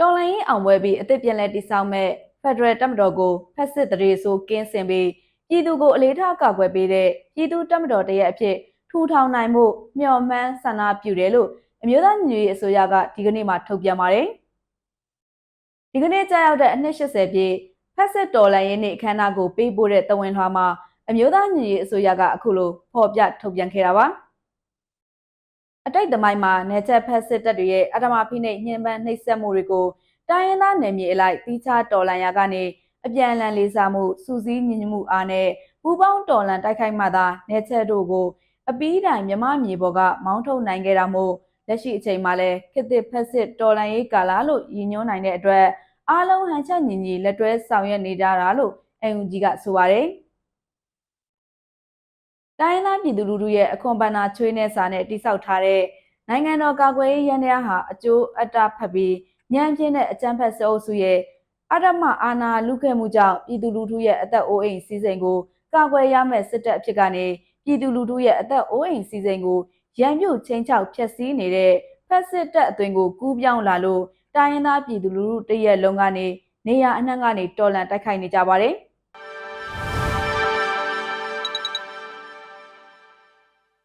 တော်လိုင်းရင်အောင်ပွဲပြီးအသစ်ပြန်လဲတိစောက်မဲ့ဖက်ဒရယ်တပ်မတော်ကိုဖက်စစ်တရေဆိုကင်းစင်ပြီးပြည်သူကိုအလေးထားကာကွယ်ပေးတဲ့ပြည်သူတပ်မတော်တရက်အဖြစ်ထူထောင်နိုင်မှုမျှော်မှန်းဆန္ဒပြုတယ်လို့အမျိုးသားညီညွတ်ရေးအစိုးရကဒီကနေ့မှထုတ်ပြန်ပါတယ်။ဒီကနေ့ကြာရောက်တဲ့အနှစ်80ပြည့်ဖက်စစ်တော်လိုင်းရင်နေ့အခမ်းအနားကိုပေးပို့တဲ့တဝန်ထွားမှာအမျိုးသားညီညွတ်ရေးအစိုးရကအခုလိုဖော်ပြထုတ်ပြန်ခဲ့တာပါ။အ တိတ်သမိုင်းမှာနေချက်ဖက်စစ်တပ်တွေရဲ့အဓမ္မဖိနှိပ်ညှဉ်းပန်းနှိပ်စက်မှုတွေကိုတိုင်းရင်းသားနယ်မြေအလိုက်တီးခြားတော်လှန်ရာကနေအပြန်အလှန်လေးစားမှုစူးစီးညီညွတ်မှုအားနဲ့ပူးပေါင်းတော်လှန်တိုက်ခိုက်မှသာနေချက်တို့ကိုအပီးတိုင်မြမမြေပေါ်ကမောင်းထုတ်နိုင်ခဲ့တာမို့လက်ရှိအချိန်မှာလည်းခေတ်သစ်ဖက်စစ်တော်လှန်ရေးကာလလို့ရည်ညွှန်းနိုင်တဲ့အတွက်အားလုံးဟန်ချက်ညီညီလက်တွဲဆောင်ရွက်နေကြတာလို့အန်ယူဂျီကဆိုပါတယ် တိုင်းရင်းသားပြည်သူလူထုရဲ့အခွန်ပဏာချွေးနေစာနဲ့တိစောက်ထားတဲ့နိုင်ငံတော်ကာကွယ်ရေးရန်တရားဟာအကျိုးအတ္တဖက်ပြီးညံပြင်းတဲ့အကြမ်းဖက်စေအုပ်စုရဲ့အဓမ္မအာဏာလုခဲ့မှုကြောင့်ပြည်သူလူထုရဲ့အသက်အိုးအိမ်စီစဉ်ကိုကာကွယ်ရမယ့်စစ်တပ်အဖြစ်ကနေပြည်သူလူထုရဲ့အသက်အိုးအိမ်စီစဉ်ကိုရန်ပြုတ်ချင်းချောက်ဖျက်ဆီးနေတဲ့ဖက်စစ်တပ်အသွင်ကိုကူးပြောင်းလာလို့တိုင်းရင်းသားပြည်သူလူထုတရက်လုံးကနေနေရအနှံ့ကနေတော်လန်တိုက်ခိုက်နေကြပါတယ်။